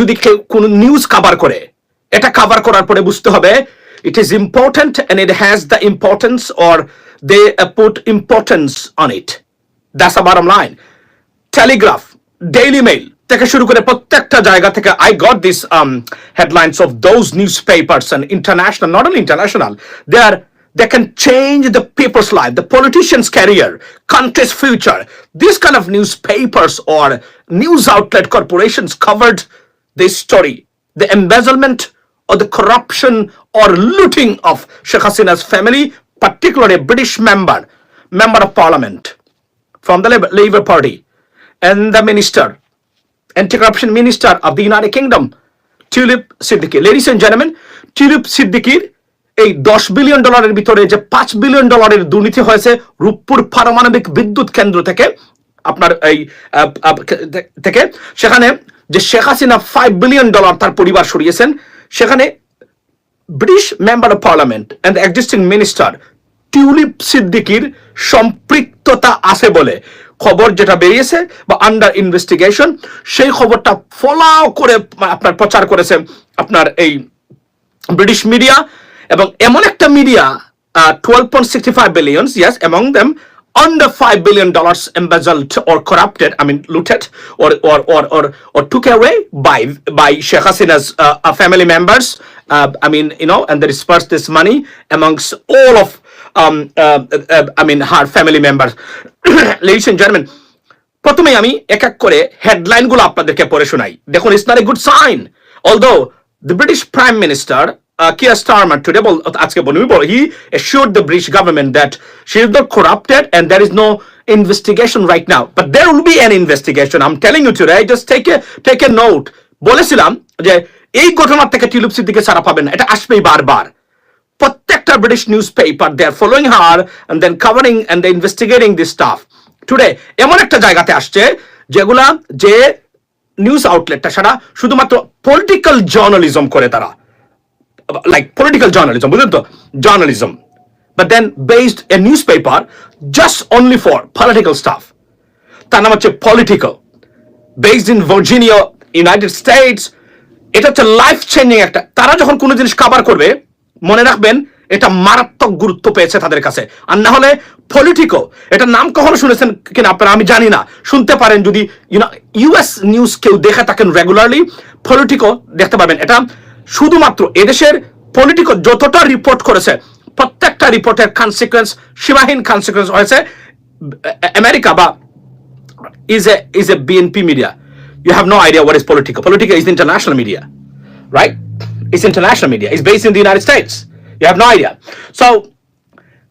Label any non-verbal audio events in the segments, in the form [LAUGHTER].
যদি কেউ কোনো নিউজ কাভার করে এটা কাভার করার পরে বুঝতে হবে it is important and it has the importance or they put importance on it that's a bottom line Telegraph Daily Mail থেকে শুরু করে প্রত্যেকটা জায়গা থেকে I got this headlines of those news papers and international not only international they are they can change the people's life, the politician's career, country's future. These kind of newspapers or news outlet corporations covered this story. The embezzlement or the corruption or looting of Sheikh Hasina's family, particularly a British member, member of parliament from the Labour, Party, and the minister, anti-corruption minister of the United Kingdom, Tulip Siddiqui. Ladies and gentlemen, Tulip Siddiqui এই দশ billion ডলারের ভিতরে যে পাঁচ billion ডলারের দুর্নীতি হয়েছে রূপপুর পারমাণবিক বিদ্যুৎ কেন্দ্র থেকে আপনার এই থেকে সেখানে যে Sheikh Hasina five billion dollar তার পরিবার সরিয়েছেন, সেখানে British member of parliament and existing minister Tulip সিদ্দিকির সম্পৃক্ততা আছে বলে খবর যেটা বেরিয়েছে বা আন্ডার ইনভেস্টিগেশন সেই খবরটা ফলাও করে আপনার প্রচার করেছে আপনার এই ব্রিটিশ মিডিয়া এবং এমন একটা media twelve point sixty five billion yes among them under five billion dollars embezzled or corrupted, I mean looted or or or or, or took away by by Sheikh Hasina's uh, uh, family members. Uh, I mean, you know, and they dispersed this money amongst all of um, uh, uh, I mean her family members. Ladies and gentlemen, প্রথমে আমি এক এক করে হেডলাইনগুলো আপনাদেরকে পড়ে শোনাই দেখুন it's not a good sign although the British prime minister বল আজকে বলি বল হি assured the British government that she is not corrupted and there is no investigation right now. But there will be an investigation, I'm telling you today, just take a take a note. বলেছিলাম যে, এই ঘটনার থেকে টিলুপ সিদ্দিকে ছাড়া পাবেন এটা আসবেই বারবার। প্রত্যেকটা British news paper they are following her and then covering and they investigating this stuff today এমন একটা জায়গাতে আসছে যেগুলা যে নিউজ আউটলেটটা সেটা শুধুমাত্র পলিটিক্যাল জার্নালিজম করে তারা। বুঝলেন তো? Journalism but then based a news paper just only for political stuff তার নাম হচ্ছে পলিটিক্যাল বেসড ইন এটা হচ্ছে লাইফ চেঞ্জিং একটা, তারা যখন কোনো জিনিস কাভার করবে, মনে রাখবেন, এটা মারাত্মক গুরুত্ব পেয়েছে তাদের কাছে। আর না হলে পলিটিকো এটা নাম কখনো শুনেছেন কিনা আপনারা আমি জানি না। শুনতে পারেন যদি ইউএস নিউজ কেউ দেখে থাকেন রেগুলারলি পলিটিকো দেখতে পাবেন এটা শুধুমাত্র এদেশের পলিটিক্যাল যতটা রিপোর্ট করেছে, প্রত্যেকটা রিপোর্টের কনসিকোয়েন্স সীমাহীন কনসিকোয়েন্স হয়েছে আমেরিকা বা is a is a BNP media you have no idea what is political political is international media right is international media is based in the United States you have no idea so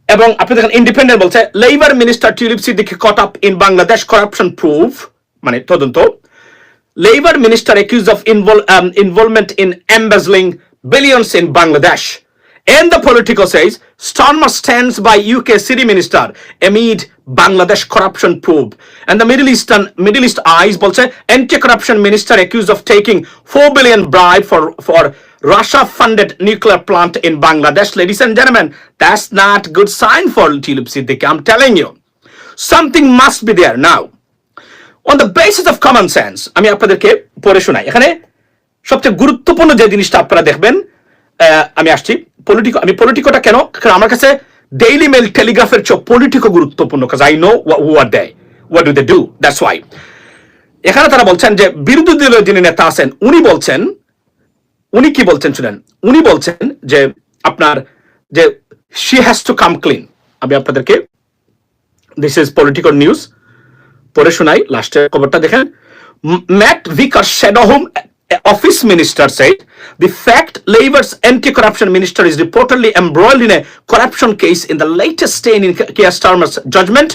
এবং আপনি দেখেন Independent বলছে Labour minister টিউলিপসি দেখে caught up in Bangladesh corruption probe মানে তদন্ত Labour minister accused of invol um, involvement in embezzling billions in Bangladesh. And the political says Starmer stands by UK City Minister amid Bangladesh corruption probe. And the Middle Eastern Middle East eyes bolse anti-corruption minister accused of taking 4 billion bribe for for Russia-funded nuclear plant in Bangladesh. Ladies and gentlemen, that's not good sign for Tilip Siddiqui. I'm telling you, something must be there now. On the basis of common sense আমি আপনাদেরকে পড়ে শোনাই। এখানে সবচেয়ে গুরুত্বপূর্ণ যে জিনিসটা আপনারা দেখবেন আমি আসছি। পলিটিকো আমি পলিটিকোটা কেন? কারণ আমার কাছে ডেইলি মেল টেলিগ্রাফের চেয়ে পলিটিকো গুরুত্বপূর্ণ কাজ I know are they what do they do that's why এখানে তারা বলছেন যে, বিরোধী দলের যিনি নেতা আছেন, উনি বলছেন, উনি কি বলছেন শুনেন? উনি বলছেন যে, আপনার যে she has to come clean আমি আপনাদেরকে দিস ইজ পলিটিক্যাল নিউজ পড়ে শোনাই লাস্টের খবরটা দেখেন Matt Vickers shadow home office minister said the fact Labour's anti-corruption minister is reportedly embroiled in a corruption case in the latest stain in Keir Starmer's judgment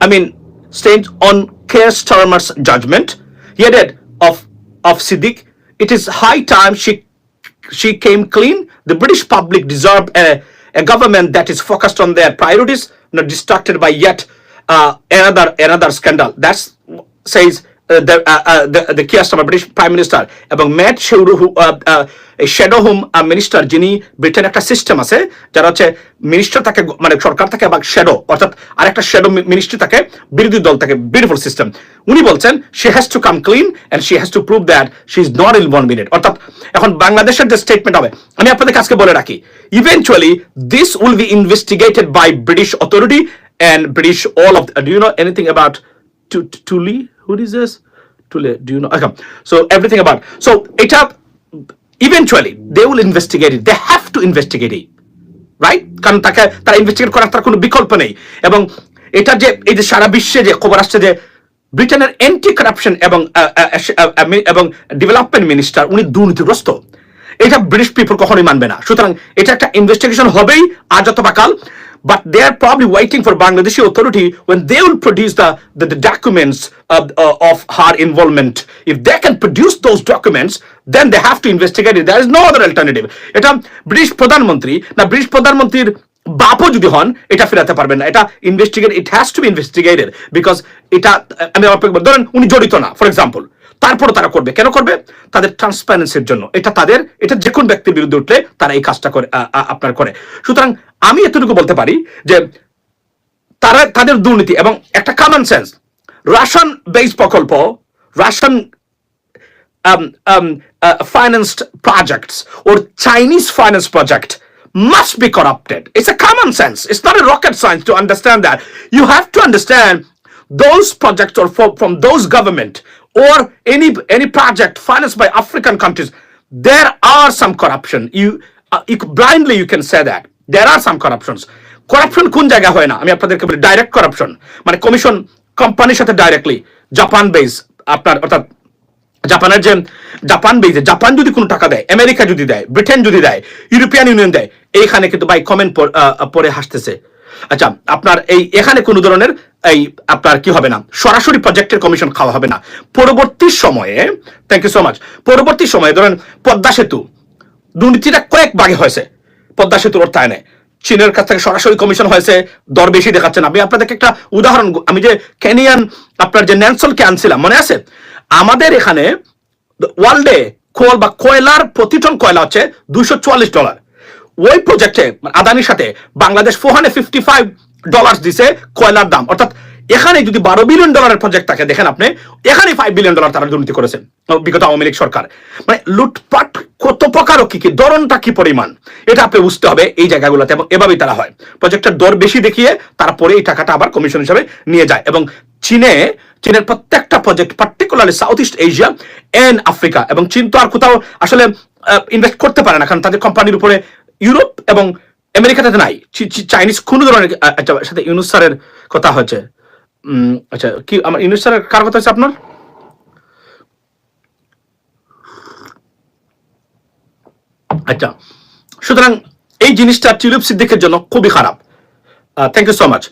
I mean, stains on Keir Starmer's judgment. He added of of Siddiq, it is high time she she came clean. The British public deserve a, a government that is focused on their priorities, not distracted by yet uh, another another scandal. That's says uh, the, uh, uh, the the the Keir Starmer British prime minister এবং Matt শেউরু shadow home minister যিনি Britain একটা system আছে যারা হচ্ছে minister থাকে মানে সরকার থাকে এবং শ্যাডো অর্থাৎ আরেকটা শ্যাডো মিনিস্ট্রি থাকে বিরোধী দল থাকে বিউটিফুল সিস্টেম উনি বলছেন she has to come clean and she has to prove that she is not in one minute অর্থাৎ এখন বাংলাদেশের যে স্টেটমেন্ট হবে আমি আপনাদের কাছকে বলে রাখি eventually this will be investigated by British authority and British all of do you know anything about Tulip who is this? Tule, do you know? Okay. so everything about so এটা eventually they will investigate it. They have to investigate it right কারণ তাকে তারা investigate করার তার কোনো বিকল্প নেই। এবং এটা যে এই যে সারা বিশ্বে যে খবর আসছে যে ব্রিটেনের অ্যান্টি কারাপশন এবং এবং ডেভেলপমেন্ট মিনিস্টার উনি দুর্নীতিগ্রস্ত। এটা ব্রিটিশ পিপল কখনোই মানবে না। সুতরাং এটা একটা ইনভেস্টিগেশন হবেই আজ অথবা কাল। but they are probably waiting for Bangladeshi authority when they will produce the, the, the documents of, uh, of her involvement. If they can produce those documents, then they have to investigate it. There is no other alternative. এটা British প্রধানমন্ত্রী না British প্রধানমন্ত্রীর বাপও যদি হন এটা ফেরাতে পারবেন না। এটা investigate it has to be investigated because এটা আমি বলি, ধরেন উনি জড়িত না ফর এক্সাম্পল তারপরও তারা করবে। কেন করবে? তাদের ট্রান্সপারেন্সির জন্য। এটা তাদের এটা যে কোন ব্যক্তির বিরুদ্ধে উঠলে তারা এই কাজটা করে আপনার করে। সুতরাং আমি এতটুকু বলতে পারি যে তারা তাদের দুর্নীতি এবং একটা কমন সেন্স রাশন বেস প্রকল্প Russian financed projects or Chinese finance project must be corrupted. It's a common sense. It's not a rocket science to understand that. You have to understand those projects or for, from those government or any any project financed by African countries. There are some corruption. You, uh, you blindly you can say that there are some corruptions. Corruption কোন জায়গায় হয় না আমি আপনাদেরকে বলি direct মানে কোম্পানির সাথে ডাইরেক্টলি জাপান বেস আপনার অর্থাৎ জাপানের যে জাপান বেজে জাপান যদি কোনো টাকা দেয়, আমেরিকা যদি দেয়, ব্রিটেন যদি দেয়, ইউরোপিয়ান ইউনিয়ন দেয়, এইখানে কিন্তু ভাই কমেন্ট পরে হাসতেছে। আচ্ছা আপনার এই, এখানে কোনো ধরনের এই আপনার কি হবে না? সরাসরি প্রজেক্টের কমিশন খাওয়া হবে না। পরবর্তী সময়ে থ্যাংক ইউ সো মাচ পরবর্তী সময়ে ধরেন পদ্মা সেতু, দুর্নীতিটা কয়েক ভাগে হয়েছে। পদ্মা সেতুর অর্থায়নে। চীনের কাছ থেকে সরাসরি কমিশন হয়েছে, দর বেশি দেখাচ্ছেন আমি আপনাদেরকে একটা উদাহরণ, আমি যে কেনিয়ান আপনার যে ন্যান্সলকে আনছিলাম, মনে আছে? আমাদের এখানে ওয়ার্ল্ডে কোল বা কয়লার প্রতি টন কয়লা হচ্ছে দুইশো চুয়াল্লিশ ডলার। ওই প্রজেক্টে আদানির সাথে Bangladesh four hundred fifty five dollar দিছে কয়লার দাম। অর্থাৎ এখানে যদি বারো বিলিয়ন ডলারের প্রজেক্ট থাকে, দেখেন আপনি এখানে ফাইভ বিলিয়ন ডলার তারা দুর্নীতি করেছেন বিগত আওয়ামী লীগ সরকার। মানে লুটপাট কত প্রকার কি কি, ধরনটা কি পরিমাণ? এটা আপনি বুঝতে হবে এই জায়গাগুলোতে এবং এভাবেই তারা হয়। প্রজেক্টের দর বেশি দেখিয়ে তারপরে এই টাকাটা আবার কমিশন হিসাবে নিয়ে যায় এবং চীনে, চীনের প্রত্যেকটা project particularly south east Asia and Africa এবং চীন তো আর কোথাও আসলে ইনভেস্ট করতে পারে না, কারণ তাদের কোম্পানির উপরে ইউরোপ এবং আমেরিকাতে নাই। চাইনিজ কোন ধরনের আচ্ছা সাথে ইউনুস স্যারের কথা হচ্ছে আচ্ছা কি, আমার ইউনুস স্যারের কার কথা হচ্ছে আপনার? আচ্ছা। সুতরাং এই জিনিসটা টিউলিপ সিদ্দিকের জন্য খুবই খারাপ। থ্যাংক ইউ সো মাচ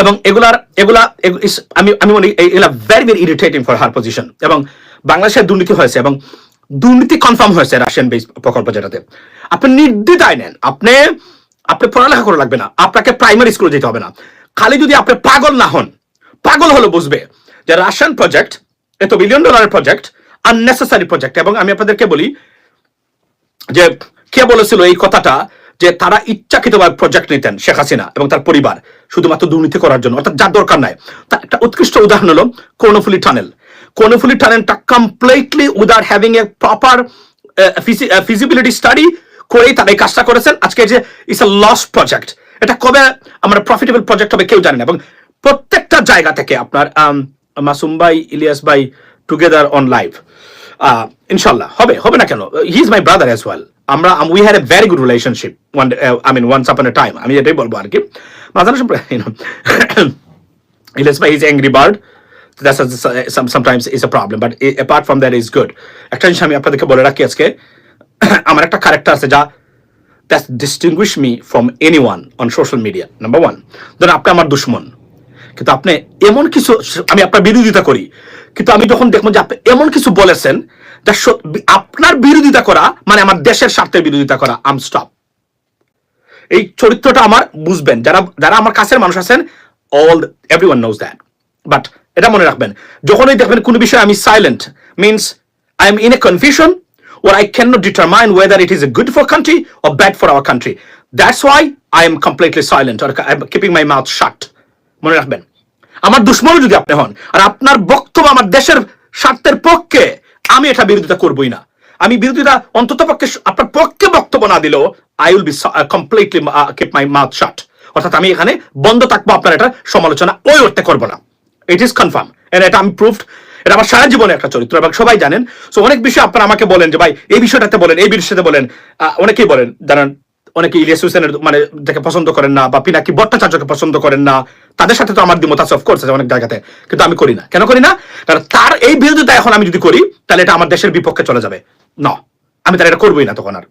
এবং এগুলার, এগুলা আমি আমি মনে এগুলা very very irritating for her position এবং বাংলাদেশের দুর্নীতি হয়েছে এবং দুর্নীতি কনফার্ম হয়েছে রাশিয়ান বেস প্রকল্প যেটাতে। আপনি নির্দ্বিধায় নেন। আপনি আপনি পড়ালেখা করা লাগবে না। আপনাকে প্রাইমারি স্কুলে যেতে হবে না। খালি যদি আপনি পাগল না হন, পাগল হলো বুঝবে যে রাশিয়ান প্রজেক্ট এত বিলিয়ন ডলারের প্রজেক্ট আননেসেসারি প্রজেক্ট এবং আমি আপনাদেরকে বলি যে কে বলেছিল এই কথাটা যে তারা ইচ্ছাকৃতভাবে প্রজেক্ট নিতেন শেখ হাসিনা এবং তার পরিবার শুধুমাত্র দুর্নীতি করার জন্য। অর্থাৎ যার দরকার নাই। তার একটা উৎকৃষ্ট উদাহরণ হলো Karnaphuli tunnel Karnaphuli টানেলটা completely without having a proper feasibility study করেই তারা এই কাজটা করেছেন। আজকে যে ইটস এ লস প্রজেক্ট এটা কবে আমরা প্রফিটেবল প্রজেক্ট হবে কেউ জানে না। এবং প্রত্যেকটা জায়গা থেকে আপনার um, মাসুম ভাই ইলিয়াস ভাই টুগেদার অন লাইভ ইনশাল্লাহ, হবে হবে না কেন? He is my brother as well আমরা we had a very good relationship one I mean once upon a time আমি এটাই বলব আর কি। মাঝে ইলিয়াস ভাই is angry bird is a problem, but i- apart from that is good. একটা জিনিস আমি আপনাদেরকে বলে রাখি আজকে, [CLEARS THROAT] আমার একটা ক্যারেক্টার আছে যা that distinguish me from any one on social media number one ধরুন, আপনি আমার দুশ্মন কিন্তু আপনি এমন কিছু, আমি আপনার বিরোধিতা করি, কিন্তু আমি যখন দেখব যে আপনি এমন কিছু বলেছেন যা আপনার বিরোধিতা করা মানে আমার দেশের স্বার্থের বিরোধিতা করা, আম স্টপ এই চরিত্রটা আমার বুঝবেন, যারা যারা আমার কাছের মানুষ আছেন all every one knows that but এটা মনে রাখবেন, যখনই দেখবেন কোনো বিষয়ে আমি silent means I am in a confusion or I cannot determine whether it is a good for country or bad for our country. That's why I am completely silent, or I'm keeping my mouth shut. মনে রাখবেন। আমার দুশ্মন যদি আপনি হন, আর আপনার বক্তব্য আমার দেশের স্বার্থের পক্ষে, আমি এটা বিরোধিতা করবই না। আমি বিরোধিতা অন্তত পক্ষে আপনার পক্ষে বক্তব্য না দিলেও I will be completely keep my mouth shut অর্থাৎ আমি এখানে বন্ধ থাকব, আপনার এটা সমালোচনা ওই অর্থে করব না। ইট ইজ কনফার্ম এটা আমি প্রুফড এটা আমার সারা জীবনে একটা চরিত্র, এবং সবাই জানেন। সো অনেক বিষয় আপনারা আমাকে বলেন যে, ভাই, এই বিষয়টাতে বলেন, এই বিষয়টাতে বলেন। অনেকেই বলেন জানেন অনেকে ইলিয়াস হোসেনের মানে যাকে পছন্দ করেন না বা পিনাকি ভট্টাচার্যকে পছন্দ করেন না, তাদের সাথে তো আমার দ্বিমত আছে অফকোর্স আছে অনেক জায়গাতে। কিন্তু আমি করি না। কেন করি না? কারণ তার এই বিরোধিতা এখন আমি যদি করি, তাহলে এটা আমার দেশের বিপক্ষে চলে যাবে। না। আমি তাহলে এটা করবোই না তখন আর।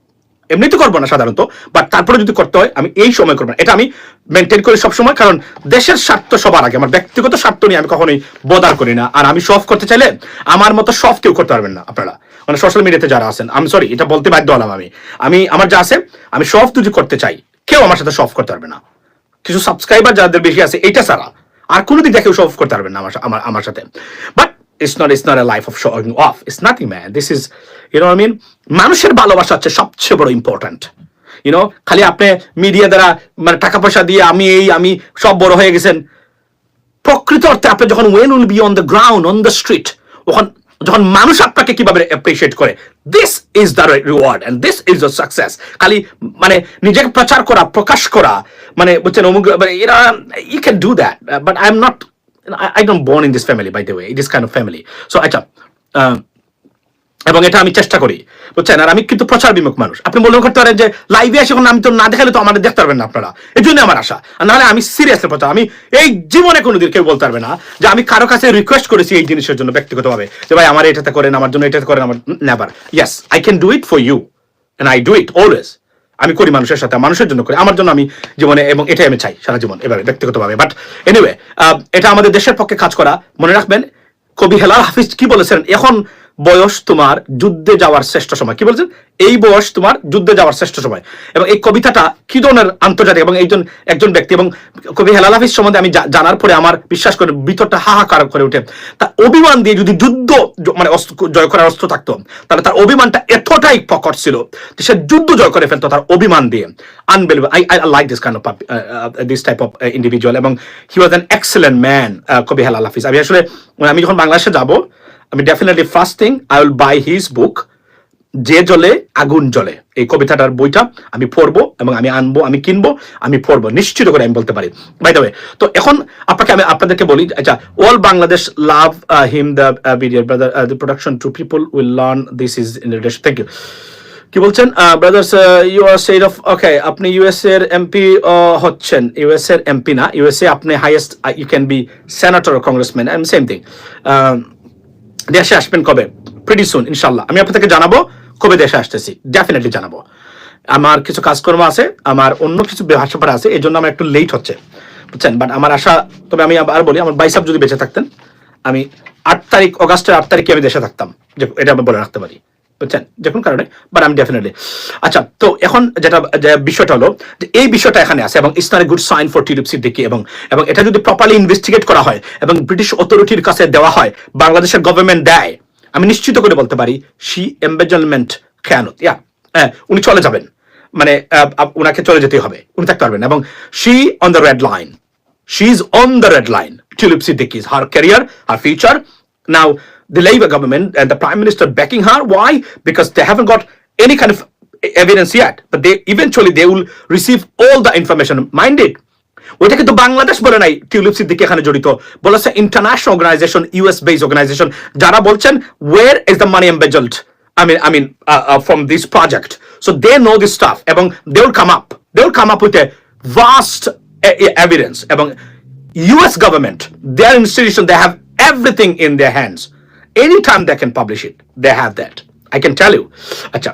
এমনি তো করব না সাধারণত বাট তারপরে যদি করতে হয়, আমি এই সময় করব না। এটা আমি মেনটেন করি সবসময়, কারণ দেশের স্বার্থ সবার আগে। আমার ব্যক্তিগত স্বার্থ নিয়ে আমি কখনোই বদার করি না। আর আমি সফ করতে চাইলে আমার মতো সফ কেউ করতে পারবেন না, আপনারা। মানে সোশ্যাল মিডিয়াতে যারা আছেন আমি সরি এটা বলতে বাধ্য হলাম আমি। আমি, আমার যা আছে, আমি সফ যদি করতে চাই, কেউ আমার সাথে সফ করতে পারবে না। কিছু সাবস্ক্রাইবার যাদের বেশি আছে, এটা ছাড়া আর কোনো দিক দেখেও সফ করতে পারবেন না আমার আমার সাথে। But it's not it's not a life of showing off it's nothing man this is you know I mean মানুষের ভালোবাসা হচ্ছে সবচেয়ে বড় ইম্পর্ট্যান্ট ইউনো খালি আপনি মিডিয়া দ্বারা মানে টাকা পয়সা দিয়ে আমি এই, আমি সব বড় হয়ে গেছেন। প্রকৃত অর্থে আপনি যখন when will be on the ground on the street তখন যখন মানুষ আপনাকে কীভাবে অ্যাপ্রিসিয়েট করে this is the reward and this is the success খালি মানে নিজেকে প্রচার করা, প্রকাশ করা মানে বুঝছেন অমুক মানে এরা you can do that but I am not I don't born in this family by the way it is kind of family so আচ্ছা এবং এটা আমি চেষ্টা করি, বুঝছেন? আর আমি কিন্তু প্রচার বিমুখ মানুষ। আপনি মনে করতে পারেন যে লাইভে এসে এখন আমি তো না দেখালে তো আমাদের দেখতে পারবেন না আপনারা। এই জন্য আমার আশা। আর নাহলে আমি সিরিয়াসলি প্রচার আমি এই জীবনে কোনোদিন কেউ বলতে পারবে না যে আমি কারও কাছে রিকোয়েস্ট করেছি এই জিনিসের জন্য ব্যক্তিগতভাবে। যে ভাই, আমার এটাতে করেন, আমার জন্য এটাতে করেন, আমার never yes I can do it for you and I do it always আমি করি মানুষের সাথে, মানুষের জন্য করি। আমার জন্য আমি জীবনে এবং এটাই আমি চাই সারা জীবন, এভাবে, ব্যক্তিগতভাবে। বাট এনিওয়ে এটা আমাদের দেশের পক্ষে কাজ করা। মনে রাখবেন, কবি হেলাল হাফিজ কি বলেছেন? এখন বয়স তোমার যুদ্ধে যাওয়ার শ্রেষ্ঠ সময়। কি বলছেন? এই বয়স তোমার যুদ্ধে যাওয়ার শ্রেষ্ঠ সময়। এবং এই কবিতাটা কি ধরনের আন্তর্জাতিক এবং একজন একজন ব্যক্তি এবং কবি হেলাল হাফিজ সম্বন্ধে আমি জানার পরে আমার বিশ্বাস করে ভিতরটা হাহাকার করে ওঠে। তার অভিমান দিয়ে যদি যুদ্ধ মানে জয় করার অস্ত্র থাকতো, তাহলে তার অভিমানটা এতটাই প্রকট ছিল যে সে যুদ্ধ জয় করে ফেলতো তার অভিমান দিয়ে। Unbelievable I I like this kind of this type of individual এবং he was an excellent man কবি হেলাল হাফিজ। আমি আসলে, আমি যখন বাংলাদেশে যাব আমি definitely first thing I will buy his book যে জলে আগুন জ্বলে। এই কবিতাটার বইটা আমি পড়ব এবং আমি আনব, আমি কিনবো, আমি পড়ব। নিশ্চিত করে আমি বলতে পারি। বাই দ্য তো এখন আপনাকে আমি আপনাদেরকে বলি আচ্ছা all Bangladesh love him the brother the production to people will learn this is in relation thank you কি বলছেন? Brothers you are said of okay আপনি ইউএস এর এমপি হচ্ছেন। ইউএস এর এমপি না ইউএসএ আপনি highest you can be senator congressman and same thing দেশে আসবেন কবে? প্রিটি সুন ইনশাল্লাহ আমি আপনাদেরকে জানাব কবে দেশে আসতেছি। ডেফিনেটলি জানাব। আমার কিছু কাজকর্ম আছে, আমার অন্য কিছু ভাষাপার আছে এই জন্য আমার একটু লেট হচ্ছে। বুঝছেন? বাট আমার আশা, তবে আমি আর বলি, আমার বাইসাব যদি বেঁচে থাকতেন, আমি আট তারিখ, অগাস্টের আট তারিখে আমি দেশে থাকতাম। যে, এটা আমি বলে রাখতে পারি। বুঝছেন যে কোনো কারণে বাট আমি ডেফিনেটলি আচ্ছা তো এখন যেটা বিষয়টা হলো যে এই বিষয়টা এখানে আছে এবং গুড সাইন ফর সিদ্দিকি এবং এবং এটা যদি প্রপারলি ইনভেস্টিগেট করা হয় এবং ব্রিটিশ অথরিটির কাছে দেওয়া হয় বাংলাদেশের গভর্নমেন্ট দেয় আমি নিশ্চিত করে বলতে পারি সি খেয়ানত ইয়া হ্যাঁ উনি চলে যাবেন মানে উনাকে চলে যেতে হবে উনি থাকতে পারবেন এবং she on the red line She is on the red line. Tulip Siddiqui is her career, her future. The Labour government and the Prime Minister backing her. Why? Because they haven't got any kind of e- evidence yet. But they eventually they will receive all the information. Mind it. ওইটা কিন্তু বাংলাদেশ বলে নাই tulip Siddiqui এখানে জড়িত বলেছে international organization US base organization যারা বলছেন whereabouts the money embezzled I mean, I mean, uh, uh, from this project. So they know this stuff. এবং they will come up. They will come up with a vast e- e- evidence. এবং US government, their institution, they have everything in their hands. Anytime they can publish it, they have that. I can tell you. আচ্ছা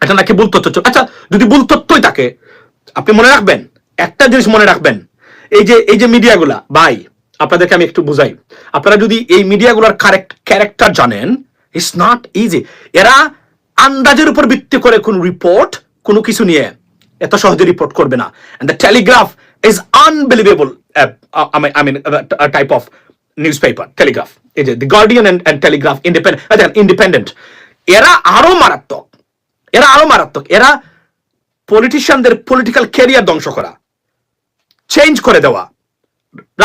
এটা নাকি ভুল তথ্য আচ্ছা যদি ভুল তথ্যই থাকে আপনি মনে রাখবেন একটা জিনিস মনে রাখবেন এই যে এই যে মিডিয়াগুলা ভাই আপনাদেরকে আমি একটু বুঝাই আপনারা যদি এই মিডিয়াগুলোর কারেক্ট ক্যারেক্টার জানেন ইটস নট ইজি এরা আন্দাজের উপর ভিত্তি করে কোন রিপোর্ট কোনো কিছু নিয়ে এত সহজে রিপোর্ট করবে না the Telegraph is unbelievable. Uh, uh, I mean, Telegraph. It is the Guardian and, and Telegraph, independent. Uh, they're independent. এরা আরও মারাত্মক। এরা আরও মারাত্মক। এরা পলিটিশিয়ানদের পলিটিক্যাল ক্যারিয়ার ধ্বংস করা। চেঞ্জ করে দেওয়া।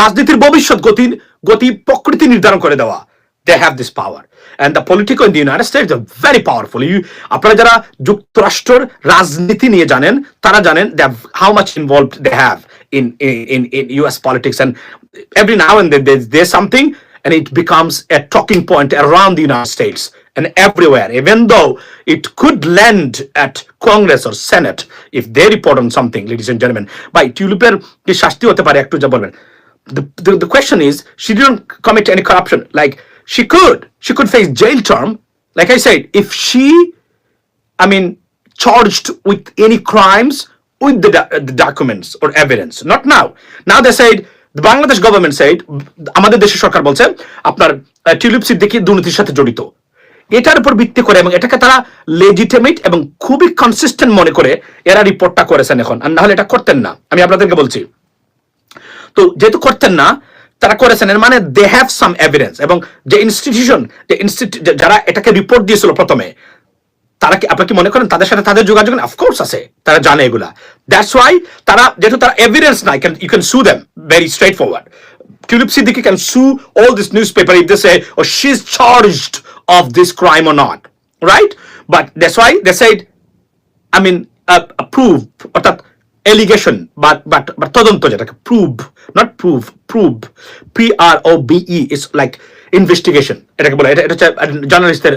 রাজনীতির ভবিষ্যৎ গতি গতি প্রকৃতি নির্ধারণ করে দেওয়া। They have this power and the political in the United States very powerful you আপনারা যারা যুক্তরাষ্ট্রের রাজনীতি নিয়ে জানেন তারা জানেন they how much involve they have in in in US politics and every now and then there's, there's something and it becomes a talking point around the United States and everywhere even though it could land at Congress or Senate if they report on something ladies and gentlemen by টিউলিপের কি শাস্তি হতে পারে একটু যা বলবেন the, the, the question is she didn't commit any corruption like she could she could face jail term like I said if she I mean, charged with any crimes with the, do- the documents or evidence. Not now. Now they said, the Bangladesh government said, আমাদের দেশের সরকার বলছে আপনার tulip Siddiqui দুর্নীতির সাথে জড়িত এটার উপর ভিত্তি করে এবং এটাকে তারা লেজিটিমেট এবং খুবই কনসিস্টেন্ট মনে করে এরা রিপোর্টটা করেছেন এখন আর না হলে এটা করতেন না আমি আপনাদেরকে বলছি তো যেহেতু করতেন না তারা করেছেন এর মানে দে হ্যাভ সাম এভিডেন্স এবং যে ইনস্টিটিউশন যে যারা এটাকে রিপোর্ট দিয়েছিল প্রথমে তারা কি আপনার কি মনে করেন তাদের সাথে তাদের যোগাযোগ অফকোর্স আছে। তারা জানে এগুলা। দ্যাটস ওয়াই তারা যেহেতু তারা এভিডেন্স নাই can you can sue them very straight forward Tulip Siddiqui can sue all this newspaper if they say, oh, she's charged of crime or not, right? But that's why they said, I mean, uh, uh, prove অর্থাৎ allegation বা but বা তদন্ত যেটাকে prove not prove prove P R O B E is like investigation এটাকে বলে। এটা এটা হচ্ছে জার্নালিস্টদের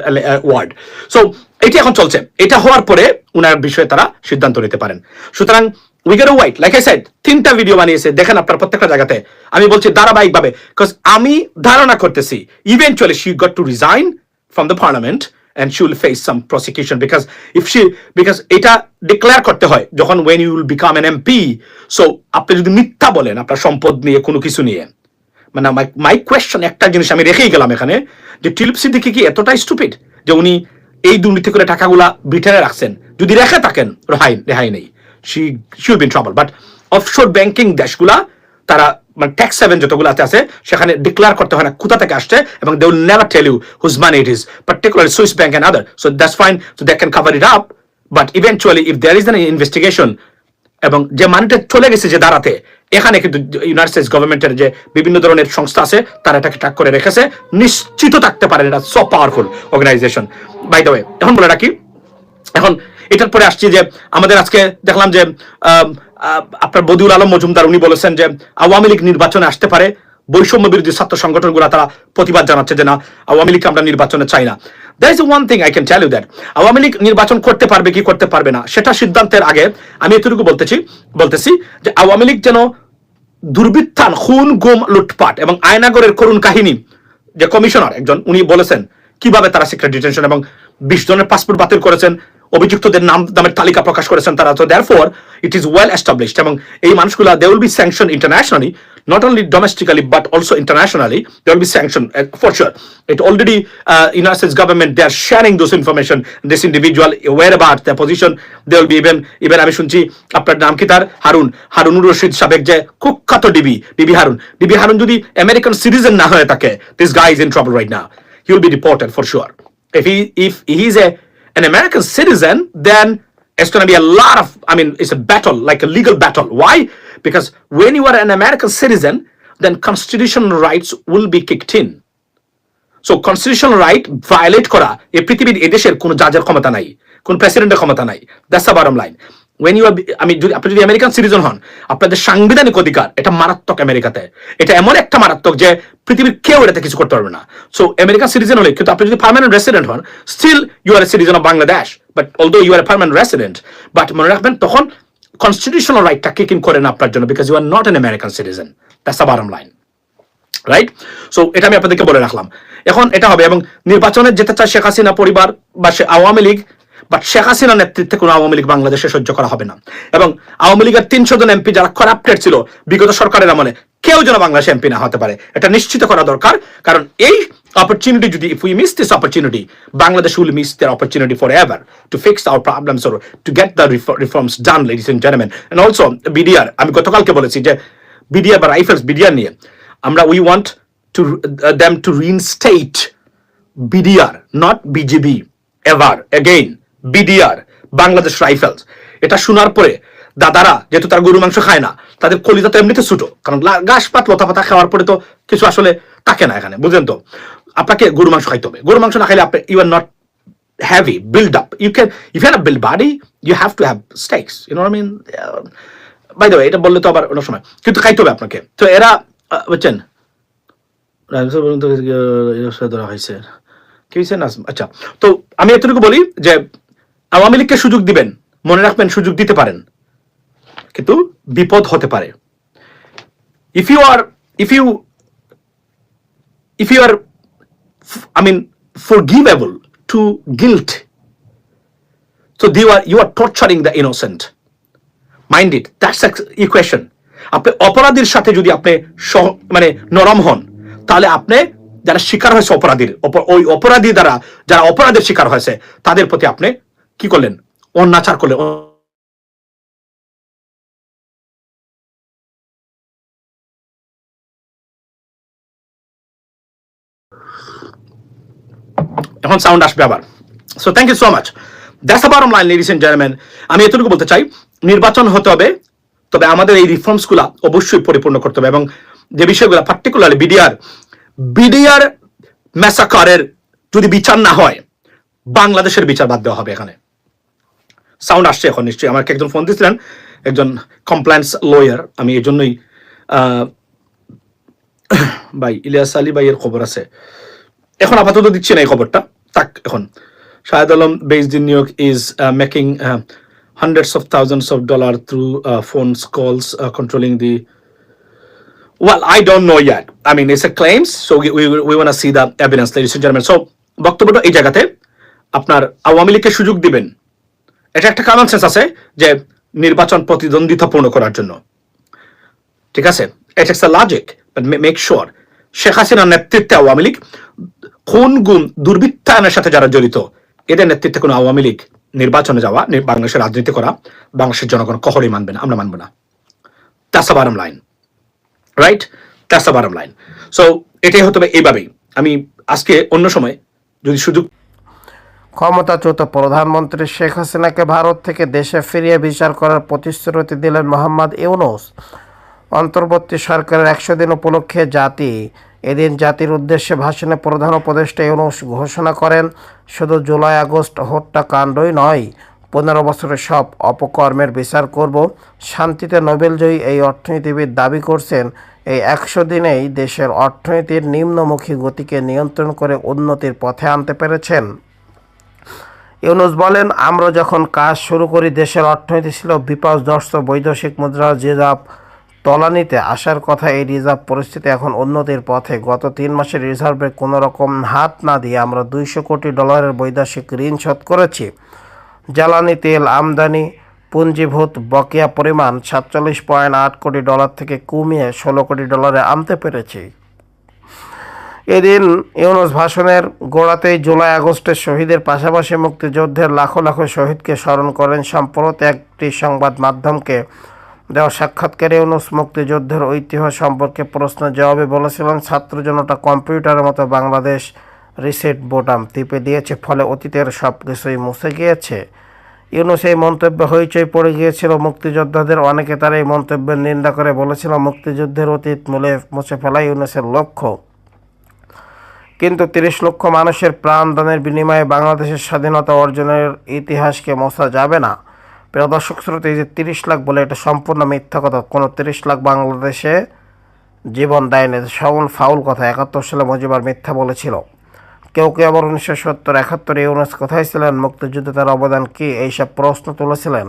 ওয়ার্ড সো এটি এখন চলছে। এটা হওয়ার পরে উনার বিষয়ে তারা সিদ্ধান্ত নিতে পারেন। সুতরাং উইগার ওয়াইট লাইক আই সাইড তিনটা ভিডিও বানিয়েছে। দেখেন আপনার প্রত্যেকটা জায়গাতে। আমি বলছি ধারাবাহিকভাবে বিকজ আমি ধারণা করতেছি eventually she got to resign from the parliament and she will face some prosecution because if she, because এটা ডিক্লেয়ার করতে হয় যখন when you will become an MP so, আপনি যদি মিথ্যা বলেন, আপনার সম্পদ নিয়ে কোনো কিছু নিয়ে। মানে মাই কোয়েশ্চন একটা জিনিস আমি রেখেই গেলাম এখানে, যে টিলিপ সিদ্দিকি কি এতটাই স্টুপিড যে উনি এই দুর্নীতি করে টাকাগুলা ব্রিটেনে রাখছেন। যদি রেখে থাকেন, রেহাই রেহাই নেই। She been trouble but offshore banking দেশগুলা, তারা মানে ট্যাক্স সেভেন যতগুলো আছে সেখানে ডিক্লেয়ার করতে হয় না কোথা থেকে আসছে, এবং they will never tell you whose money it is particular Swiss bank and other so that's fine so that can cover it up but eventually if there is an investigation এবং যে মানিটা চলে গেছে যে দাঁড়াতে এখানে কিন্তু ইউনাইটেড স্টেটস গভর্নমেন্টের যে বিভিন্ন ধরনের সংস্থা আছে, তারা এটাকে ট্র্যাক করে রেখেছে। নিশ্চিত থাকতে পারেন এটা so powerful organization by the way এখন বলে রাখি, এখন এটার পরে আসছি যে আমাদের আজকে দেখলাম যে আপনার বদিউল আলম মজুমদার, উনি বলেছেন যে আওয়ামী লীগ নির্বাচনে আসতে পারে বৈষম্য বিরোধী ছাত্র সংগঠনগুলো তারা প্রতিবাদ জানাচ্ছে যে না, আওয়ামী লীগকে আমরা নির্বাচনে চাই না। There is one thing I can tell you that Awami League নির্বাচন করতে পারবে কি করতে পারবে না, সেটা সিদ্ধান্তের আগে আমি এতটুকু বলতেছি বলতেছি যে আওয়ামী লীগ যেন দুর্বৃত্তান, খুন, গুম, লুটপাট এবং আয়নাগরের করুণ কাহিনী যে কমিশনার একজন, উনি বলেছেন কীভাবে তারা সিক্রেট ডিটেনশন এবং বিশ জনের পাসপোর্ট বাতিল করেছেন, অভিযুক্তদের নাম, নামের তালিকা প্রকাশ করেছেন তারা তো therefore it is well established এবং এই মানুষগুলো they will be sanction internationally not only domestically but also internationally they will be sanction for sure it already United States government they are sharing those information this individual whereabouts the position they will be even even আমি শুনছি আপনার নাম কি তার হারুন হারুনুর রশিদ সাবেক যে কুখ্যাত DB DB Harun DB Harun যদি আমেরিকান সিটিজেন না হয়ে থাকে this guy is in trouble right now he will be deported for sure. If he if he's a an American citizen, then it's going to be a lot of. I mean, it's a battle, like a legal battle. Why? Because when you are an American citizen, then constitutional rights will be kicked in. So constitutional right violate করা এই পৃথিবীর এদেশের কোনো জাজের ক্ষমতা নাই কোন প্রেসিডেন্টের ক্ষমতা নাই that's the bottom line when you আমি যদি আপনি যদি আমেরিকান সিটিজেন হন আপনাদের সাংবিধানিক অধিকার এটা মারাত্মক আমেরিকাতে এটা এমন একটা মারাত্মক যে পৃথিবীর কেউ এটাতে কিছু করতে পারবে না সো আমেরিকান সিটিজেন হলে কিন্তু আপনি যদি পার্মানেন্ট রেসিডেন্ট হন still you are a citizen of Bangladesh but although you are a permanent resident but মনে রাখবেন তখন কনস্টিটিউশনাল রাইটটা কিক ইন করে না আপনার জন্য because you are not an American citizen that's a bottom line right so এটা আমি আপনাদেরকে বলে রাখলাম। এখন এটা হবে এবং নির্বাচনে যেতে চায় শেখ হাসিনা পরিবার বা সে আওয়ামী লীগ বাট শেখ হাসিনা নেতৃত্বে কোনো আওয়ামী লীগ বাংলাদেশে সহ্য করা হবে না। এবং আওয়ামী লীগের তিনশো জন এমপি যারা করাপ্টেড ছিল, বিগত সরকারের আমলে কেউ যেন বাংলাদেশ এমপি হতে পারে এটা নিশ্চিত করা দরকার কারণ এই opportunity যদি if we miss this opportunity Bangladesh will miss their opportunity forever to fix our problems or to get the reforms done ladies and gentlemen and also BDR আমি গতকালকে বলেছি যে BDR বা রাইফেলস BDR নিয়ে আমরা want to uh, them to reinstate BDR not BGB ever again BDR Bangladesh rifles এটা শোনার পরে দাদারা যেহেতু তারা গরু মাংস খায় না তাদের কলিতা তো এমনিতে ছুটো। কারণ লা- ঘাস পাত লতা পাতা খাওয়ার পরে তো কিছু আসলে থাকে না এখানে বুঝলেন তো? আপনাকে গরু মাংস খাইতে হবে। গরু মাংস না খাইলে আপনি you are not heavy build up you can if you have a build body you have to have steaks you know what I mean? By the এটা বললে তো আবার অনেক সময়। কিন্তু খাইতে হবে আপনাকে। তো এরা বুঝছেন? রাইফেলস পর্যন্ত, ধরা হয়েছে কি হয়েছে না? আচ্ছা তো আমি এতটুকু বলি যে আওয়ামী লীগকে সুযোগ দিবেন মনে রাখবেন সুযোগ দিতে পারেন। কিন্তু বিপদ হতে পারে। If you are if you if you are I mean forgivable to guilt, so you are you are torturing the innocent. Mind it that's equation আপনি অপরাধীর সাথে যদি আপনি মানে নরম হন, তাহলে আপনি যারা শিকার হয়েছে অপরাধীর ওই অপরাধী দ্বারা, যারা অপরাধের শিকার হয়েছে, তাদের প্রতি আপনি কি করলেন? অন্যাচার করলেন এখন সাউন্ড আসবে আবার। So thank you so much that's the bottom line ladies and gentleman আমি এতটুকু বলতে চাই, নির্বাচন হতে হবে, তবে আমাদের এই রিফর্মসগুলো অবশ্যই পরিপূর্ণ করতে হবে এবং যে বিষয়গুলো পার্টিকুলারলি বিডিআর বিডিআর ম্যাসাকারের যদি বিচার না হয়, বাংলাদেশের বিচার বাদ দেওয়া হবে এখানে। সাউন্ড আসছে এখন, নিশ্চয়ই। আমাকে একজন ফোন দিয়েছিলেন, একজন কমপ্লেন্স লয়ার আমি এই জন্যই ভাই, ইলিয়াস আলী ভাইয়ের খবর আছে। এখন আপাতত দিচ্ছি না এই খবরটা। তাক এখন। Shahed Alam based in new is making hundreds of thousands of dollar through phone calls controlling the well I don't know yeah I mean is a claims so we want see the evidence so বক্তব্যটা এই জায়গাতে আপনার আওয়ামী লীগকে সুযোগ দিবেন। এটা একটা common sense আছে যে নির্বাচন প্রতিদ্বন্দ্বিতাপূর্ণ করার জন্য। ঠিক আছে? এটা একটা লজিক বাট মেক শোর শেখ হাসিনার নেতৃত্বে আওয়ামী লীগ খুন গুম দুর্বৃত্তায়নের সাথে যারা জড়িত, এদের নেতৃত্বে কোনো আওয়ামী লীগ নির্বাচনে যাওয়া বাংলাদেশের রাজনীতি করা, বাংলাদেশের জনগণ কখনোই মানবে না, আমরা মানবো না। A bottom line right a bottom line so এটাই হতে হবে এইভাবেই। আমি আজকে অন্য সময় যদি সুযোগ ক্ষমতাচ্যুত প্রধানমন্ত্রী শেখ হাসিনাকে ভারত থেকে দেশে ফিরিয়ে বিচার করার প্রতিশ্রুতি দিলেন মোহাম্মদ ইউনুস। অন্তর্বর্তী সরকারের একশো দিন উপলক্ষে জাতি এদিন জাতির উদ্দেশ্যে ভাষণে প্রধান উপদেষ্টা ইউনুস ঘোষণা করেন, শুধু জুলাই, আগস্ট হত্যাকাণ্ডই নয়, পনেরো বছরের সব অপকর্মের বিচার করব। শান্তিতে নোবেলজয়ী এই অর্থনীতিবিদ দাবি করছেন, এই একশো দিনেই দেশের অর্থনীতির নিম্নমুখী গতিকে নিয়ন্ত্রণ করে উন্নতির পথে আনতে পেরেছেন। ইউনুস বলেন, আমরা যখন কাজ শুরু করি, দেশের অর্থনীতি ছিল বিপর্যস্ত বৈদেশিক মুদ্রা রিজার্ভ তলানিতে আসার কথা এই রিজার্ভ পরিস্থিতি এখন উন্নতির পথে। গত তিন মাসের রিজার্ভে কোনো রকম হাত না দিয়ে আমরা দুইশো কোটি ডলারের বৈদেশিক ঋণ শোধ করেছি। জ্বালানি, তেল, আমদানি, পুঞ্জীভূত বকেয়া পরিমাণ সাতচল্লিশ পয়েন্ট আট কোটি ডলার থেকে কমিয়ে ষোলো কোটি ডলারে আনতে পেরেছি। এদিন ইউনুস ভাষণের গোড়াতেই জুলাই আগস্টের শহীদের পাশাপাশি মুক্তিযুদ্ধের লাখো লাখো শহীদকে স্মরণ করেন সম্প্রতি একটি সংবাদ মাধ্যমকে। দেওয়া সাক্ষাৎকারে ইউনুস মুক্তিযুদ্ধের ঐতিহ্য সম্পর্কে প্রশ্ন জবাবে বলেছিলেন ছাত্র জনতা কম্পিউটারের মতো বাংলাদেশ রিসেট বোটাম টিপে দিয়েছে, ফলে অতীতের সব কিছুই মুছে গিয়েছে। ইউনুস এই মন্তব্য হইচই পড়ে গিয়েছিল। মুক্তিযোদ্ধাদের অনেকে তার এই মন্তব্যের নিন্দা করে বলেছিল, মুক্তিযুদ্ধের অতীত মূলে মুছে ফেলাই ইউনুসের লক্ষ্য। কিন্তু তিরিশ লক্ষ মানুষের প্রাণদানের বিনিময়ে বাংলাদেশের স্বাধীনতা অর্জনের ইতিহাসকে মোছা যাবে না। প্রিয় দর্শক শ্রোতা, এই যে তিরিশ লাখ বলে এটা সম্পূর্ণ মিথ্যা কথা। কোনো তিরিশ লাখ বাংলাদেশে জীবন দেয়নি। সবল ফাউল কথা, একাত্তর সালে মজিবার মিথ্যা বলেছিল। কেউ কেউ আবার উনিশশো সত্তর, একাত্তরে ইউনুস কোথায় ছিলেন? মুক্তিযুদ্ধে তার অবদান কী? এইসব প্রশ্ন তুলেছিলেন।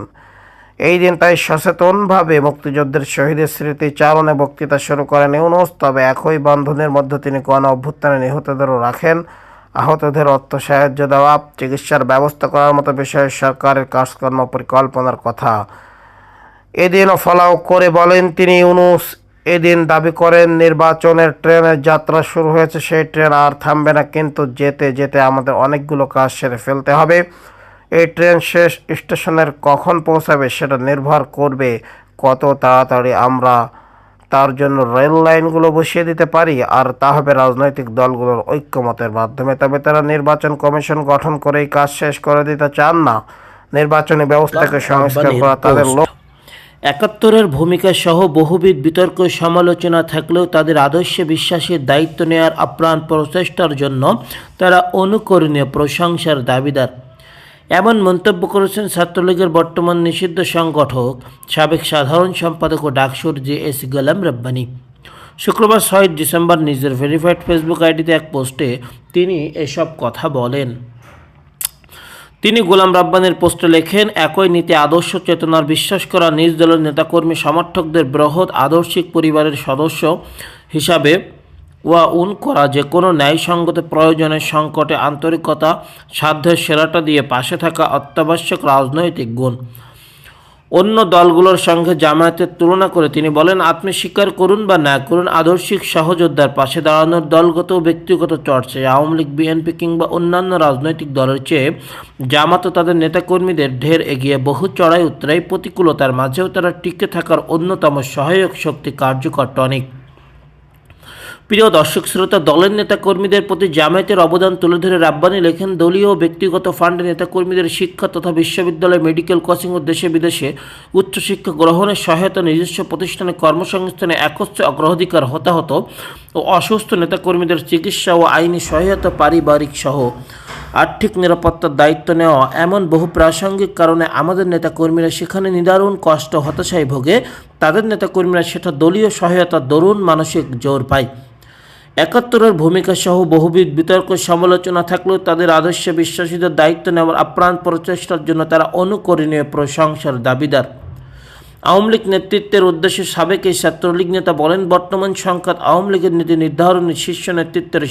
এই দিন তাই সচেতনভাবে মুক্তিযুদ্ধের শহীদের স্মৃতি চারণে বক্তৃতা শুরু করেন ইউনুস। তবে একই বন্ধনের মধ্যে তিনি গণ অভ্যুত্থানে নিহতদেরও রাখেন। আহতদের অর্থ সাহায্য দেওয়া, চিকিৎসার ব্যবস্থা করার মতো বিষয়ে সরকারের কাজকর্ম পরিকল্পনার কথা। এদিনও ফলাও করে বলেন তিনি, ইউনুস এদিন দাবি করেন নির্বাচনের ট্রেনের যাত্রা শুরু হয়েছে, সেই ট্রেন আর থামবে না, কিন্তু যেতে যেতে আমাদের অনেকগুলো কাজ সেরে ফেলতে হবে। এই ট্রেন শেষ স্টেশনের কখন পৌঁছাবে সেটা নির্ভর করবে কত তাড়াতাড়ি আমরা তার জন্য রেল লাইনগুলো বসিয়ে দিতে পারি আর তা হবে রাজনৈতিক দলগুলোর ঐক্যমতের মাধ্যমে। তবে তারা নির্বাচন কমিশন গঠন করে এই কাজ শেষ করে দিতে চান না। নির্বাচনী ব্যবস্থাকে সংস্কার করা তাদের লক্ষ্য। একাত্তরের ভূমিকা সহ বহুবিধ বিতর্ক সমালোচনা থাকলেও তাদের আদর্শে বিশ্বাসের দায়িত্ব নেওয়ার আপ্রাণ প্রচেষ্টার জন্য তারা অনুকরণীয় প্রশংসার দাবিদার। এমন মন্তব্য করেছেন ছাত্রলীগের বর্তমান নিষিদ্ধ সংগঠক, সাবেক সাধারণ সম্পাদক ও ডাকসুর জে এস গোলাম রব্বানি। শুক্রবার ছয় ডিসেম্বর নিজের ভেরিফাইড ফেসবুক আইডিতে এক পোস্টে তিনি এসব কথা বলেন। তিনি গোলাম রাব্বানের পোস্টে লেখেন, একই নীতি আদর্শ চেতনার বিশ্বাস করা নিজ দলের নেতাকর্মী সমর্থকদের বৃহৎ আদর্শিক পরিবারের সদস্য হিসাবে ওয়া উন করা যে কোনো ন্যায়সঙ্গত প্রয়োজনের সংকটে আন্তরিকতা সাধ্যের সেরাটা দিয়ে পাশে থাকা অত্যাবশ্যক রাজনৈতিক গুণ। অন্য দলগুলোর সঙ্গে জামায়াতের তুলনা করে তিনি বলেন আত্মস্বীকার করুন বা না করুন, আদর্শিক সহযোদ্ধার পাশে দাঁড়ানোর দলগত ও ব্যক্তিগত চর্চায় আওয়ামী লীগ, বিএনপি কিংবা অন্যান্য রাজনৈতিক দলের চেয়ে জামাত তাদের নেতাকর্মীদের ঢের এগিয়ে বহু চড়াই উত্তরাই প্রতিকূলতার মাঝেও তারা টিকে থাকার অন্যতম সহায়ক শক্তি কার্যকর টনিক। প্রিয় দর্শক শ্রোতা, দলের নেতাকর্মীদের প্রতি জামায়াতের অবদান তুলে ধরে রাব্বানি লেখেন, দলীয় ব্যক্তিগত ফান্ডে নেতাকর্মীদের শিক্ষা তথা বিশ্ববিদ্যালয় মেডিকেল কোচিং ও দেশে বিদেশে উচ্চশিক্ষা গ্রহণের সহায়তা নিজস্ব প্রতিষ্ঠানে কর্মসংস্থানে একত্রে অগ্রাধিকার, হতাহত ও অসুস্থ নেতাকর্মীদের চিকিৎসা ও আইনি সহায়তা পারিবারিক সহ আর্থিক নিরাপত্তার দায়িত্ব নেওয়া এমন বহু প্রাসঙ্গিক কারণে আমাদের নেতাকর্মীরা সেখানে নিদারুণ কষ্ট হতাশায় ভোগে। তাদের নেতাকর্মীরা সেটা দলীয় সহায়তা দরুণ মানসিক জোর পায়। একাত্তরের ভূমিকা সহ বহুবিধ বিতর্ক, সমালোচনা থাকলেও তাদের আদর্শে বিশ্বাসীদের দায়িত্ব নেওয়ার আপ্রাণ প্রচেষ্টার জন্য তারা অনুকরণীয় প্রশংসার দাবিদার। আওয়ামী লীগ নেতৃত্বের উদ্দেশ্যে সাবেক এই ছাত্রলীগ নেতা বলেন, বর্তমান সংখ্যাত আওয়ামী লীগের নীতি নির্ধারণে শীর্ষ নেতৃত্বের